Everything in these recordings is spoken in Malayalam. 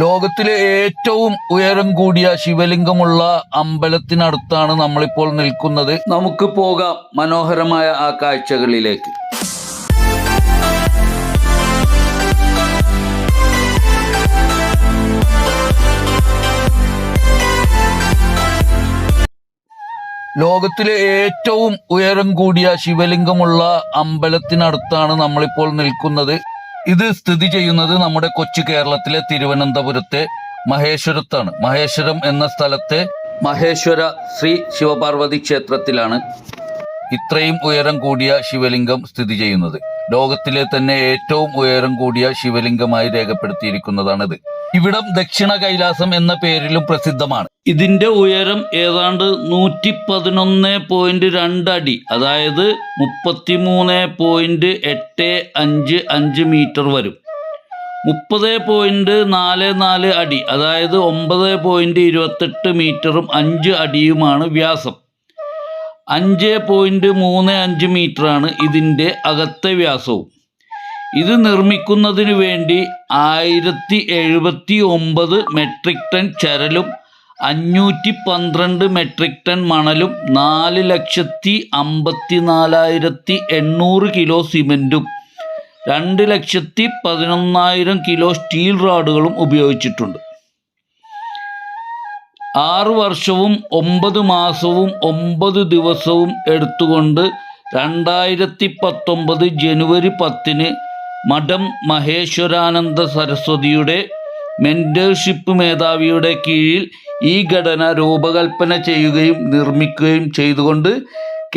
ലോകത്തിലെ ഏറ്റവും ഉയരം കൂടിയ ശിവലിംഗമുള്ള അമ്പലത്തിനടുത്താണ് നമ്മളിപ്പോൾ നിൽക്കുന്നത്. നമുക്ക് പോകാം മനോഹരമായ ആ കാഴ്ചകളിലേക്ക്. ലോകത്തിലെ ഏറ്റവും ഉയരം കൂടിയ ശിവലിംഗമുള്ള അമ്പലത്തിനടുത്താണ് നമ്മളിപ്പോൾ നിൽക്കുന്നത്. ഇത് സ്ഥിതി ചെയ്യുന്നത് നമ്മുടെ കൊച്ചു കേരളത്തിലെ തിരുവനന്തപുരത്തെ മഹേശ്വരത്താണ്. മഹേശ്വരം എന്ന സ്ഥലത്തെ മഹേശ്വര ശ്രീ ശിവപാർവതി ക്ഷേത്രത്തിലാണ് ഇത്രയും ഉയരം കൂടിയ ശിവലിംഗം സ്ഥിതി ചെയ്യുന്നത്. ലോകത്തിലെ തന്നെ ഏറ്റവും ഉയരം കൂടിയ ശിവലിംഗമായി രേഖപ്പെടുത്തിയിരിക്കുന്നതാണിത്. ഇവിടം ദക്ഷിണ കൈലാസം എന്ന പേരിലും പ്രസിദ്ധമാണ്. ഇതിന്റെ ഉയരം ഏതാണ്ട് നൂറ്റി പതിനൊന്ന് പോയിന്റ് രണ്ട് അടി അതായത് മുപ്പത്തി മൂന്ന് പോയിന്റ് എട്ട് അഞ്ച് അഞ്ച് മീറ്റർ വരും. മുപ്പത് പോയിന്റ് നാല് നാല് അടി അതായത് ഒമ്പത് പോയിന്റ് ഇരുപത്തെട്ട് മീറ്ററും അഞ്ച് അടിയുമാണ് വ്യാസം. അഞ്ച് പോയിന്റ് മൂന്ന് അഞ്ച് മീറ്ററാണ് ഇതിന്റെ അകത്തെ വ്യാസവും. ഇത് നിർമ്മിക്കുന്നതിന് വേണ്ടി ആയിരത്തി എഴുപത്തി ഒമ്പത് മെട്രിക് ടൺ ചരലും അഞ്ഞൂറ്റി പന്ത്രണ്ട് മെട്രിക് ടൺ മണലും നാല് ലക്ഷത്തി അമ്പത്തി നാലായിരത്തി എണ്ണൂറ് കിലോ സിമെന്റും രണ്ട് ലക്ഷത്തി പതിനൊന്നായിരം കിലോ സ്റ്റീൽ റോഡുകളും ഉപയോഗിച്ചിട്ടുണ്ട്. ആറു വർഷവും ഒമ്പത് മാസവും ഒമ്പത് ദിവസവും എടുത്തുകൊണ്ട് രണ്ടായിരത്തി പത്തൊമ്പത് ജനുവരി പത്തിന് മഠം മഹേശ്വരാനന്ദ സരസ്വതിയുടെ മെന്റർഷിപ്പ് മേധാവിയുടെ കീഴിൽ ഈ ഘടന രൂപകൽപ്പന ചെയ്യുകയും നിർമ്മിക്കുകയും ചെയ്തുകൊണ്ട്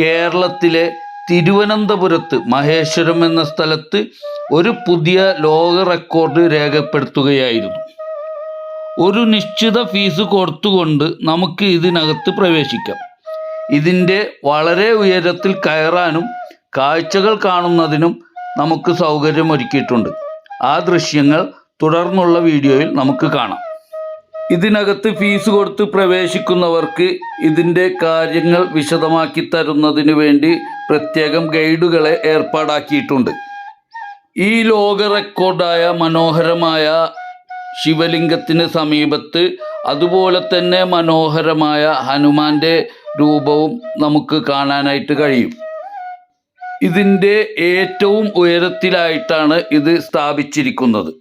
കേരളത്തിലെ തിരുവനന്തപുരത്ത് മഹേശ്വരം എന്ന സ്ഥലത്ത് ഒരു പുതിയ ലോക റെക്കോർഡ് രേഖപ്പെടുത്തുകയായിരുന്നു. ഒരു നിശ്ചിത ഫീസ് കൊടുത്തുകൊണ്ട് നമുക്ക് ഇതിനകത്ത് പ്രവേശിക്കാം. ഇതിന്റെ വളരെ ഉയരത്തിൽ കയറാനും കാഴ്ചകൾ കാണുന്നതിനും നമുക്ക് സൗകര്യമൊരുക്കിയിട്ടുണ്ട്. ആ ദൃശ്യങ്ങൾ തുടർന്നുള്ള വീഡിയോയിൽ നമുക്ക് കാണാം. ഇതിനകത്ത് ഫീസ് കൊടുത്ത് പ്രവേശിക്കുന്നവർക്ക് ഇതിന്റെ കാര്യങ്ങൾ വിശദമാക്കി തരുന്നതിന് വേണ്ടി പ്രത്യേകം ഗൈഡുകളെ ഏർപ്പാടാക്കിയിട്ടുണ്ട്. ഈ ലോക റെക്കോർഡായ മനോഹരമായ ശിവലിംഗത്തിന് സമീപത്ത് അതുപോലെ തന്നെ മനോഹരമായ ഹനുമാന്റെ രൂപവും നമുക്ക് കാണാനായിട്ട് കഴിയും. ഇതിന്റെ ഏറ്റവും ഉയരത്തിലായിട്ടാണ് ഇത് സ്ഥാപിച്ചിരിക്കുന്നത്.